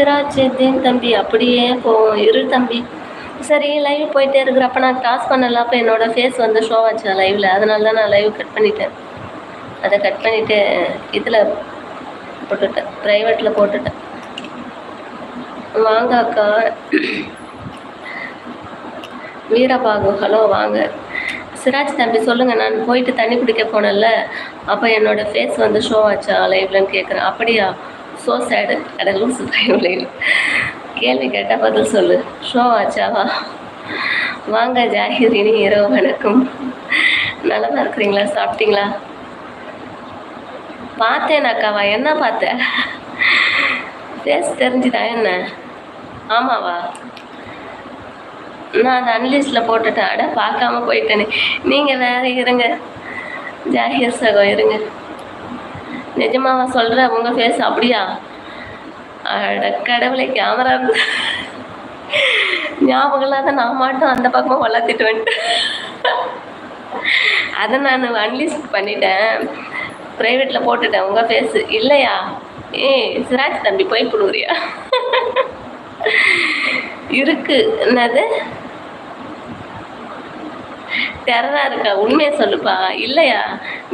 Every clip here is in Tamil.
சிராஜுத்தீன் தம்பி. அப்படியே போவோம் இரு தம்பி. சரி லைவ் போயிட்டே இருக்கிறப்ப நான் டாஸ் பண்ணல அப்போ என்னோட ஃபேஸ் வந்து ஷோ ஆச்சு லைவில் அதனால தான் நான் லைவ் கட் பண்ணிட்டேன். அதை கட் பண்ணிவிட்டு இதில் போட்டுட்டேன். ப்ரைவேட்டில் போட்டுட்டேன். வாங்க அக்கா. வீரபாகு ஹலோ வாங்க. சிராஜ் தம்பி சொல்லுங்கள் நான் போயிட்டு தண்ணி குடிக்க போனேன்ல. அப்போ என்னோட ஃபேஸ் வந்து ஷோ ஆச்சா லைவ்லன்னு கேட்குறேன் அப்படியா? ஸோ சேடு அட லூசு லைவ் கேள்வி கேட்டால் பதில் சொல்லு. ஷோ ஆச்சாவா? வாங்க ஜாகிரினி இரவு வணக்கம். நலமா இருக்கிறீங்களா? சாப்பிட்டீங்களா? பார்த்தேன் அக்காவா. என்ன பார்த்த ஃபேஸ் தெரிஞ்சுதா என்ன? ஆமாவா? நான் அதை அன்லிஸ்டில் போட்டுட்டேன். அட பார்க்காம போயிட்டேனே. நீங்கள் வேற இருங்க. ஜாகிர் சகோ இருங்க. நிஜமாவா சொல்கிற உங்கள் ஃபேஸ் அப்படியா? அட கடவுளை கேமரா ஞாபகம் இல்லாத நான் மட்டும் அந்த பக்கமாக வளர்த்துட்டு வந்துட்டேன். அதை நான் அன்லிஸ்ட் பண்ணிட்டேன். ப்ரைவேட்டில் போட்டுட்டேன் உங்கள் ஃபேஸ் இல்லையா? ஏ சிராஜ் தம்பி போய் புடுங்குறியா இருக்கு. என்னது? டெரரா இருக்கா? உண்மையை சொல்லுப்பா. இல்லையா?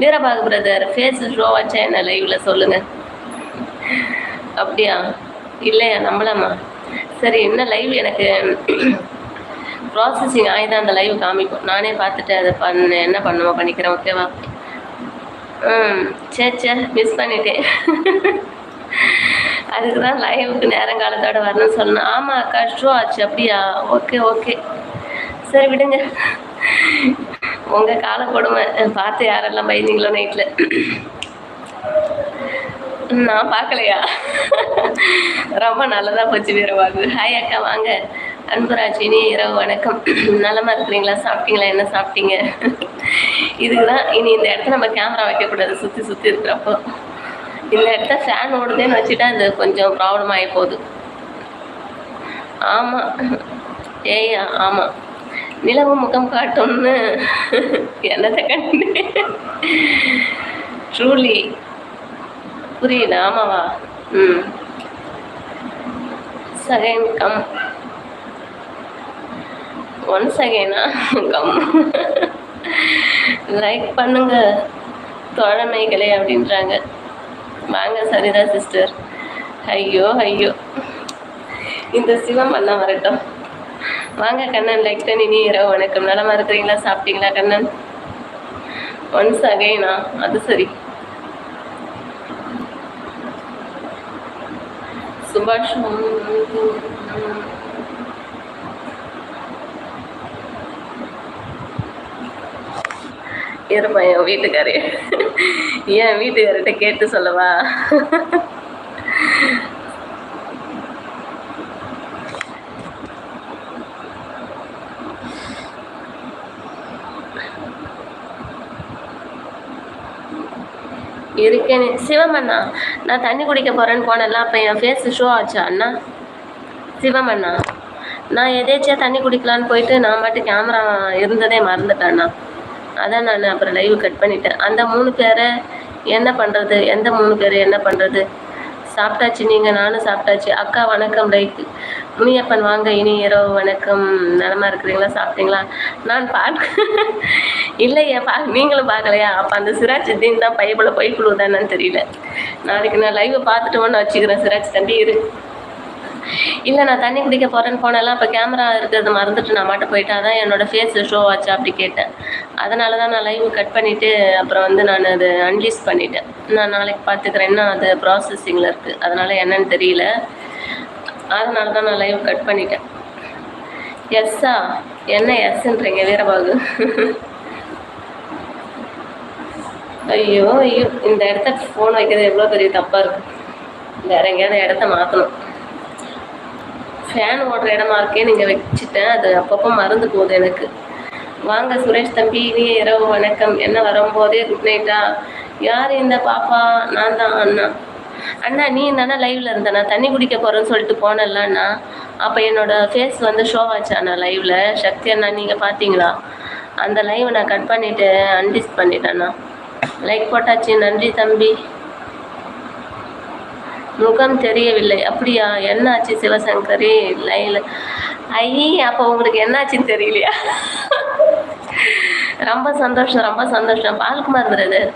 Veerabagu brother face show channel என்ன லைவ்ல சொல்லுங்க. அப்படியா? இல்லையா? நம்பலாமா? சரி என்ன லைவ் எனக்கு? ப்ராசஸிங் ஆகிதான் அந்த லைவ் காமிக்கும். நானே பார்த்துட்டு அதை பண்ண என்ன பண்ணுமோ பண்ணிக்கிறேன் ஓகேவா ம் சே சே மிஸ் பண்ணிட்டேன். அதுக்கு தான் லைவுக்கு நேரங்காலத்தோட வரணும்னு சொன்னேன். ஆமாம் அக்கா ஷோ ஆச்சு அப்படியா? ஓகே ஓகே சரி விடுங்க. உங்கள் காலை கொடுமை பார்த்து யாரெல்லாம் பயந்தீங்களோ நைட்டில் நான் பார்க்கலையா? ரொம்ப நல்லதாக போச்சு வீரவாகு ஹாய் அக்கா வாங்க. அன்புராஜினி இரவு வணக்கம். நலமாக இருக்கிறீங்களா? சாப்பிட்டீங்களா? என்ன சாப்பிட்டீங்க? இதுக்கு தான் இனி இந்த இடத்த நம்ம கேமரா வைக்கக்கூடாது. சுற்றி சுற்றி இருக்கிறப்போ. இந்த இடத்த ஃபேன் ஓடுதேன்னு வச்சுட்டா அது கொஞ்சம் ப்ராப்ளம் ஆகி போகுது. ஆமாம் ஏய் ஆமாம் நிலவு முகம் காட்டும்னு என்னத்தை கண்டு? ட்ரூலி புரியுது ஆமாவா ம். Second come. ஒன் செகண்டா கம். லைக் பண்ணுங்க. தோழமைகளே அப்படின்றாங்க. வாங்க சரிதா சிஸ்டர் ஐயோ ஐயோ. இந்த சிவம் பண்ண வரட்டும். வாங்க கண்ணன் லைக் பண்ணி நீ இரவு வணக்கம். நலமா இருக்கிறீங்களா சாப்பிட்டீங்களா கண்ணன்? ஒன்ஸ் அகைனா அது சரி. சுபாஷ் இருப்பா என் வீட்டுக்காரே. என் வீட்டுக்கார்கிட்ட கேட்டு சொல்லவா? இருக்கேனே. சிவமண்ணா நான் தண்ணி குடிக்க போகிறேன்னு போனேன்ல அப்போ என் ஃபேஸ் ஷோ ஆச்சா அண்ணா. சிவமண்ணா நான் எதேச்சியாக தண்ணி குடிக்கலான்னு போயிட்டு நான் பாட்டு கேமரா இருந்ததே மறந்துட்டேண்ணா அதான் நான் அப்புறம் லைவ் கட் பண்ணிட்டேன். அந்த மூணு பேரை என்ன பண்ணுறது எந்த மூணு பேர் என்ன பண்ணுறது சாப்பிட்டாச்சு நீங்கள் நானும் சாப்பிட்டாச்சு. அக்கா வணக்கம் லைக் முனியப்பன் வாங்க இனி இரவு வணக்கம். நலமா இருக்கிறீங்களா? சாப்பிட்டீங்களா? நான் பார்க்க இல்லையா பா நீங்களும் பார்க்கலையா? அப்போ அந்த சிராஜ் தீன் தான் பைபிள பைக்குழு தானேன்னு தெரியல. நாளைக்கு நான் லைவை பார்த்துட்டோன்னு வச்சுக்கிறேன் சிராஜ் தம்பி இரு. இல்லை நான் தண்ணி குடிக்க போகிறேன்னு போனேன்ல அப்போ கேமரா இருக்கிறது மறந்துட்டு நான் மட்டும் போயிட்டா தான் என்னோடய ஃபேஸ் ஷோ ஆச்சு அப்படி கேட்டேன். அதனால தான் நான் லைவ் கட் பண்ணிவிட்டு அப்புறம் வந்து நான் அது அன்லீஸ் பண்ணிட்டேன். நான் நாளைக்கு பார்த்துக்கிறேன் என்ன அது ப்ராசஸிங்கில் இருக்குது அதனால் என்னன்னு தெரியல. அதனால தான் நான் லைவ் கட் பண்ணிட்டேன். எஸ்ஸா என்ன எஸ்ன்றீங்க வீரபாகு? ஐயோ ஐயோ இந்த இடத்த ஃபோன் வைக்கிறது எவ்வளோ பெரிய தப்பாக இருக்கும் வேற எங்கேயாவது இடத்த மாற்றணும் ஃபேன் ஓடுற இடமா இருக்கே நீங்கள் வச்சுட்டேன். அது அப்பப்போ மறந்து போகுது எனக்கு. வாங்க சுரேஷ் தம்பி இனிய இரவு வணக்கம். என்ன வரும்போதே குட் நைட்டா யார் இந்த பாப்பா? நான் தான் அண்ணா. அண்ணா நீ தானே லைவ்ல இருந்த தண்ணி குடிக்க போறேன்னு சொல்லிட்டு போனேன்ல அண்ணா. அப்போ என்னோட ஃபேஸ் வந்து ஷோ அண்ணா லைவ்ல சக்தி அண்ணா நீங்கள் பார்த்தீங்களா அந்த லைவ் நான் கட் பண்ணிட்டு அன்டிஸ் பண்ணிட்டேண்ணா லைக் போட்டாச்சு நன்றி தம்பி. முகம் தெரியவில்லை. அப்படியா? என்னாச்சு சிவசங்கரி? லைல ஐ அப்போ உங்களுக்கு என்னாச்சுன்னு தெரியலையா? ரொம்ப சந்தோஷம் ரொம்ப சந்தோஷம். பால்குமார் பிரதர்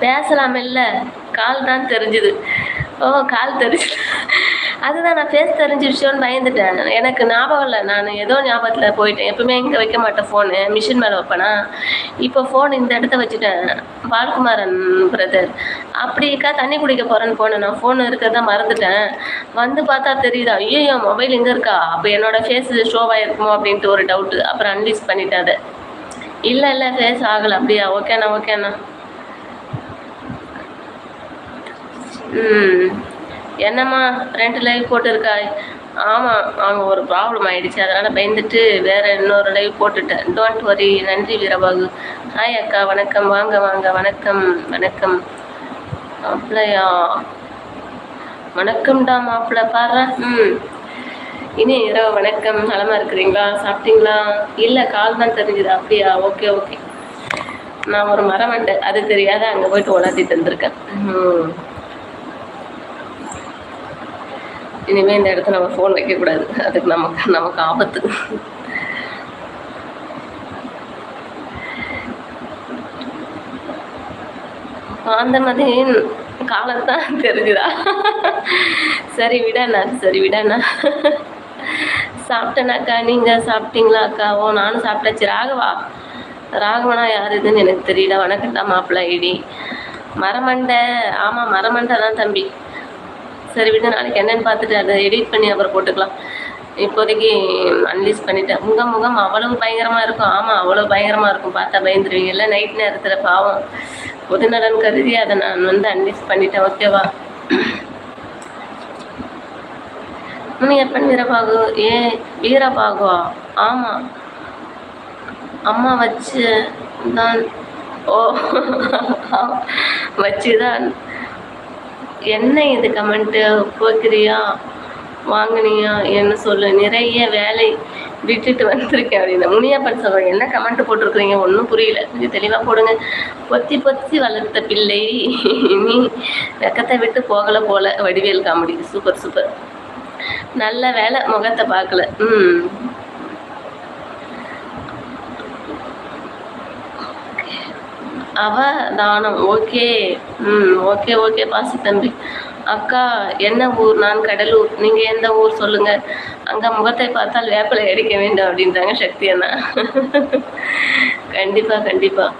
பேசலாம் கால் தான் தெரிஞ்சுது. ஓ கால் தெரிஞ்சு. அதுதான் நான் ஃபேஸ் தெரிஞ்சிருச்சோன்னு பயந்துட்டேன். எனக்கு ஞாபகம் இல்லை. நான் ஏதோ ஞாபகத்தில் போயிட்டேன். எப்பவுமே இங்கே வைக்க மாட்டேன் ஃபோனு மிஷின் மேலே வைப்பேனா? இப்போ ஃபோன் இந்த இடத்த வச்சுட்டேன். பால்குமாரன் பிரதர் அப்படிக்கா தண்ணி குடிக்க போகிறேன்னு போனேன். நான் ஃபோன் இருக்கிறத மறந்துட்டேன். வந்து பார்த்தா தெரியுதா? ஐயோ மொபைல் இங்கே இருக்கா? அப்போ என்னோட ஃபேஸ் ஷோவாக இருக்குமோ அப்படின்ட்டு ஒரு டவுட்டு அப்புறம் அன்லீஸ் பண்ணிட்டேன் அதை. இல்லை இல்லை ஃபேஸ் ஆகலை. அப்படியா? ஓகேண்ணா ஓகேண்ணா ம். என்னம்மா ரெண்டு லைவ் போட்டிருக்காய்? ஆமாம் அவங்க ஒரு ப்ராப்ளம் ஆயிடுச்சு. அதனால் பயந்துட்டு வேற இன்னொரு லைவ் போட்டுட்டேன். டோன்ட் வரி நன்றி வீரபாகு. ஹாய் அக்கா வணக்கம். வாங்க வாங்க. வணக்கம் வணக்கம். மாப்பிள்ளையா? வணக்கம்டா மாப்பிள்ள பாரு. ம். இனி இரவு வணக்கம். நலமா இருக்கிறீங்களா? சாப்பிட்டீங்களா? இல்லை கால் தான் தெரிஞ்சுது. அப்படியா? Okay okay. நான் ஒரு மரம் வண்டேன் அது தெரியாத அங்கே போயிட்டு உலாத்தி தந்திருக்கேன் ம். இனிமேல் இந்த இடத்துல நம்ம ஃபோன் வைக்கக்கூடாது. அதுக்கு நமக்கு நமக்கு ஆபத்து. அந்த மாதிரி காலத்தான் தெரிஞ்சுதா? சரி விடண்ணா சரி விடண்ணா. சாப்பிட்டேனாக்கா நீங்கள் சாப்பிட்டீங்களா அக்கா? ஓ நானும் சாப்பிட்டாச்சு. ராகவா? ராகவனா யார் இதுன்னு எனக்கு தெரியல. வணக்கம்டா மாப்பிள்ளை ஐடி. மரமண்டை. ஆமாம் மரமண்டை தான் தம்பி. சரி விட்டு நாளைக்கு என்னன்னு பார்த்துட்டு அதை எடிட் பண்ணி அப்புறம் போட்டுக்கலாம். இப்போதைக்கு அன்லீஸ் பண்ணிட்டேன். முகம் முகம் அவ்வளவு பயங்கரமாக இருக்கும். ஆமாம் அவ்வளோ பயங்கரமாக இருக்கும். பார்த்தா பயந்துருவீங்கல்ல நைட் நேரத்தில் பாவம். பொதுநலன் கருதி அதை நான் வந்து அன்லீஸ் பண்ணிட்டேன். ஓகேவா முனியப்பன் வீரபாகு ஏ வீரபாகுவா? ஆமாம் அம்மா வச்சு தான் ஓ வச்சு தான் என்ன இது கமெண்ட்டு போக்கிறியா வாங்கினியா? என்ன சொல்லு? நிறைய வேலை விட்டுட்டு வந்திருக்கேன் அப்படின்னு. முனியப்பன் சொல்கிறேன் என்ன கமெண்ட் போட்டிருக்கிறீங்க? ஒன்றும் புரியல. கொஞ்சம் தெளிவாக போடுங்க. பொத்தி பொத்தி வளர்த்த பிள்ளை. நீ வெக்கத்தை விட்டு போகலை போல. வடிவேல் காமெடி. Super super. நல்ல வேலை. முகத்தை பார்க்கல. ம். அவ தானம் ஓகே. ம் ஓகே ஓகே பாசி தம்பி. அக்கா என்ன ஊர்? நான் கடலூர். நீங்கள் எந்த ஊர் சொல்லுங்கள் அங்கே முகத்தை பார்த்தால் வேப்பிலை அடிக்க வேண்டும் அப்படின்றாங்க சக்தி அண்ணா கண்டிப்பாக கண்டிப்பாக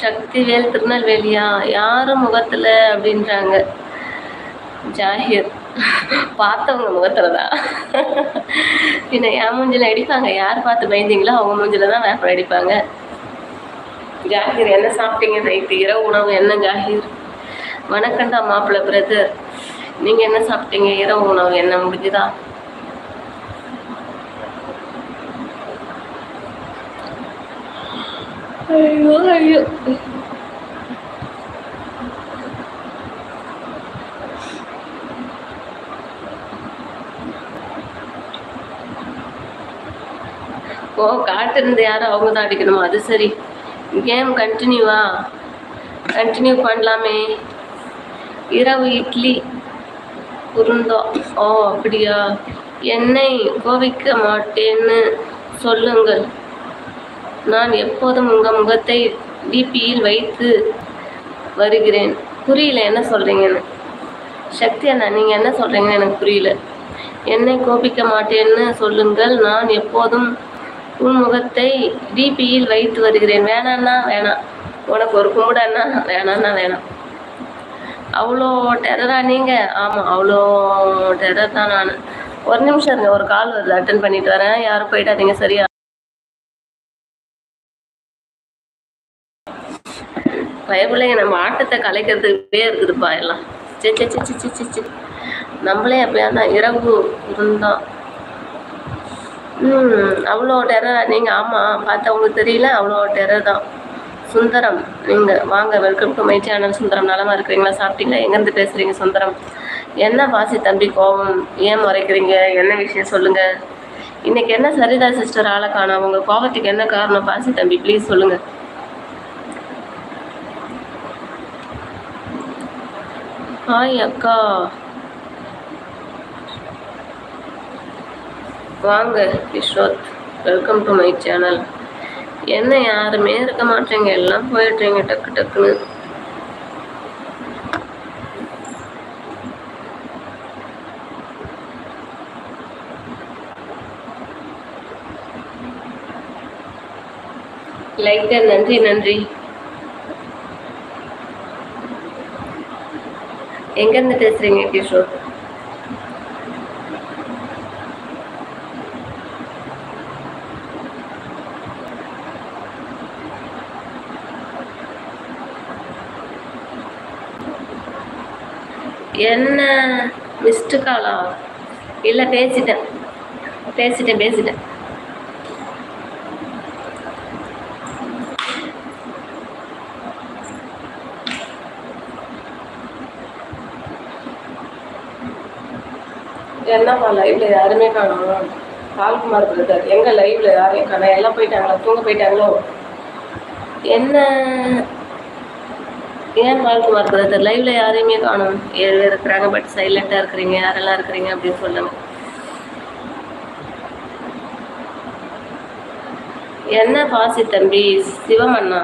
சக்திவேல் திருநெல்வேலியா? யாரு முகத்துல அப்படின்றாங்க. ஜாகிர். பார்த்தவங்க முகத்தில் தான் பின்ன என் மூஞ்சில அடிப்பாங்க. யார் பார்த்து பயந்தீங்களோ அவங்க மூஞ்சில தான் வேப்பம் அடிப்பாங்க. ஜாகிர் என்ன சாப்பிட்டீங்க? நைட்டு இரவு உணவு என்ன ஜாகிர்? வணக்கம்டா மாப்பிள்ளை பிரதர் நீங்கள் என்ன சாப்பிட்டீங்க? இரவு உணவு என்ன? முடிஞ்சுதா? ஐயோ ஐயோ. ஓ காட்டிருந்து யாரும் அவங்க தான் அடிக்கணுமா? அது சரி. கேம் கண்டினியூவா கண்டினியூ பண்ணலாமே. இரவு இட்லி உருந்தோம் ஓ அப்படியா? என்னை கோவிக்க மாட்டேன்னு சொல்லுங்கள். நான் எப்போதும் உங்கள் முகத்தை டிபியில் வைத்து வருகிறேன். புரியல என்ன சொல்கிறீங்கன்னு சக்தி அண்ணா நீங்கள் என்ன சொல்கிறீங்கன்னு எனக்கு புரியல. என்னை கோபிக்க மாட்டேன்னு சொல்லுங்கள். நான் எப்போதும் உன் முகத்தை டிபியில் வைத்து வருகிறேன். வேணான்னா வேணாம் உனக்கு ஒரு கும்பிடன்னா வேணான்னா வேணாம் அவ்வளோ டெரரா நீங்கள் ஆமாம் அவ்வளோ டெரர் தான் நான். ஒரு நிமிஷம் இருங்க ஒரு கால் வருது. அட்டன் பண்ணிட்டு வரேன். யாரும் போயிட்டாதீங்க சரியா? பயப்பிள்ளைங்க நம்ம ஆட்டத்தை கலைக்கிறதுக்கே இருக்குதுப்பா எல்லாம். சே சே சே சே சே சே நம்மளே அப்படியா தான் இரவு இருந்தோம் ம் அவ்வளோ டெரர் நீங்கள் ஆமாம் பார்த்தா உங்களுக்கு தெரியல அவ்வளோ டெரர் தான். சுந்தரம் நீங்கள் வாங்க welcome to my channel Sundaram நலமா இருக்கிறீங்களா? சாப்பிட்டீங்களா? எங்கேருந்து பேசுகிறீங்க சுந்தரம்? என்ன பாசி தம்பி கோபம்? ஏன் முறைக்கிறீங்க? என்ன விஷயம் சொல்லுங்கள் இன்னைக்கு என்ன சரிதா சிஸ்டர் ஆளை காணோம்? உங்கள் கோபத்துக்கு என்ன காரணம்? பாசி தம்பி ப்ளீஸ் சொல்லுங்கள் ஹாய் அக்கா. வாங்க Viswath. Welcome to my channel என்ன யாருமே இருக்க மாட்டேங்க. எல்லாம் போயிடுறீங்க டக்கு டக்குன்னு. லைட்டர் நன்றி நன்றி. எங்கேருந்து பேசுறீங்க கிஷோர்? என்ன மிஸ்டு காலா இல்லை பேசிட்டேன். பேசிட்டேன் பேசிட்டேன். என்னம்மா லைவ்ல யாருமே காணும்? பால்குமார் பிரதர் எங்க லைவ்ல யாரையும் காணும்? எல்லாம் போயிட்டாங்களா? தூங்க போயிட்டாங்களோ? என்ன? ஏன் பால்குமார் பிரதர் லைவ்ல யாரையுமே காணும். ஏழு பேர் இருக்கிறாங்க பட் சைலண்டா இருக்கிறீங்க. யாரெல்லாம் இருக்கிறீங்க அப்படின்னு சொல்லுங்க என்ன பாசி தம்பி? சிவமண்ணா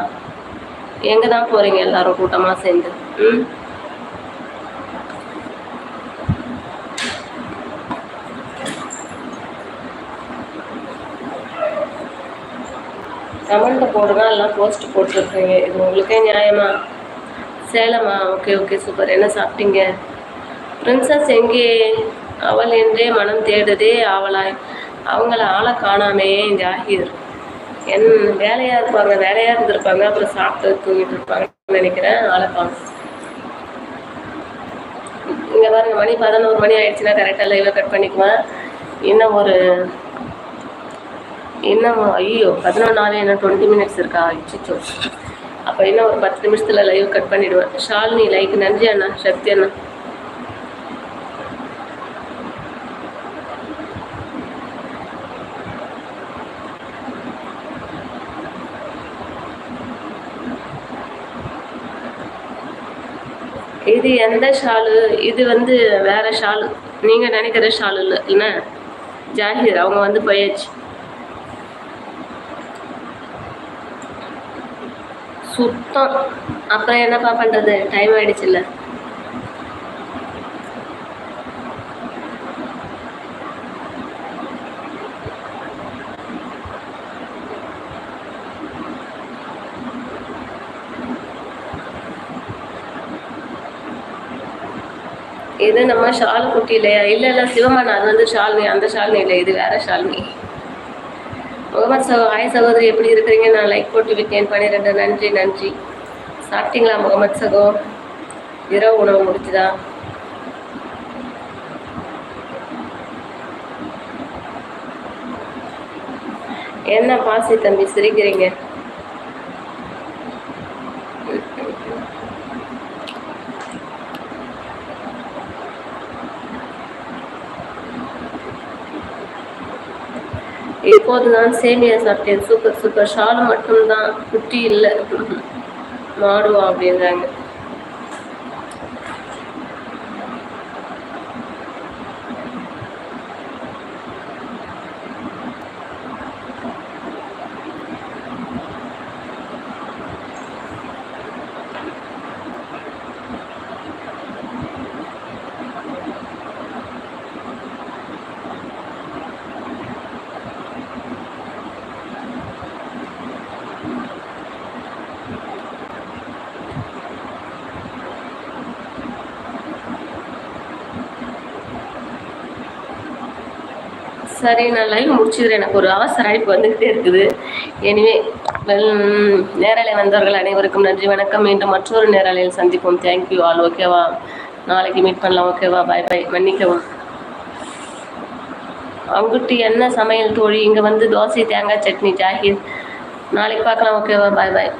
எங்க தான் போறீங்க? எல்லாரும் கூட்டமா சேர்ந்து. ம்? கமெண்ட்டை போடுங்க எல்லாம் போஸ்ட் போட்டிருக்கீங்க. இது உங்களுக்கே நியாயமா? சேலமா? ஓகே ஓகே சூப்பர் என்ன சாப்பிட்டீங்க? பிரின்சஸ் எங்கே? அவள் என்றே மனம் தேடுதே அவளாய் அவங்கள ஆளை காணாமே ஜாகிர் என் வேலையாக இருப்பாங்க வேலையாக இருந்திருப்பாங்க அப்புறம் சாப்பிட்டு தூங்கிட்டு இருப்பாங்கன்னு நினைக்கிறேன் ஆளை காணும். இங்கே பாருங்க மணி பதினோரு மணி ஆயிடுச்சுன்னா கரெக்டாக லைவை கட் பண்ணிக்குவேன். இன்னும் ஒரு என்ன ஐயோ பதினொன்று என்ன டுவெண்ட்டி மினிட்ஸ் இருக்கா? அச்சிச்சோ. அப்போ என்ன ஒரு பத்து நிமிஷத்தில் லைவ் கட் பண்ணிவிடுவேன் ஷாலினி லைக் நன்றி அண்ணா சக்தி அண்ணா. இது எந்த ஷாலு? இது வந்து வேற ஷாலு. நீங்கள் நினைக்கிற ஷாலு இல்லை என்ன? ஜாகிர் அவங்க வந்து போயாச்சு. சுத்தம். அப்புறம் என்னப்பா பண்ணுறது டைம் ஆயிடுச்சுல்ல. இது நம்ம ஷால் குட்டி இல்லையா இல்லை இல்லை சிவமன் அது வந்து ஷால்னி அந்த ஷால்னி இல்லை இது வேற ஷால்னி. முகமது சகோ ஹாய் சகோதரி எப்படி இருக்கிறீங்க? நான் லைக் போட்டு விட்டேன். பன்னிரெண்டு நன்றி நன்றி. சாப்பிட்டீங்களா முகமது சகோ? இரவு உணவு முடிச்சுதா என்ன பாசி தம்பி சிரிக்கிறீங்க? அப்போதுதான் சேமியா சாப்பிட்டேன். Super super. ஷால் மட்டும்தான் குட்டி இல்லை. மாடுவா அப்படின்றாங்க. சரி நான் லைவ் முடிச்சுக்கிறேன். எனக்கு ஒரு அவசர அழைப்பு வந்துக்கிட்டே இருக்குது. எனிவே வெல் நேரலை வந்தவர்கள் அனைவருக்கும் நன்றி வணக்கம். மீண்டும் மற்றொரு நேரலையில் சந்திப்போம். தேங்க்யூ ஆல் ஓகேவா நாளைக்கு மீட் பண்ணலாம். ஓகேவா பாய் பாய் மன்னிக்கவும். அவங்ககிட்ட என்ன சமையல் தோழி? இங்கே வந்து தோசை தேங்காய் சட்னி ஜாகிர். நாளைக்கு பார்க்கலாம். ஓகேவா பாய் பாய்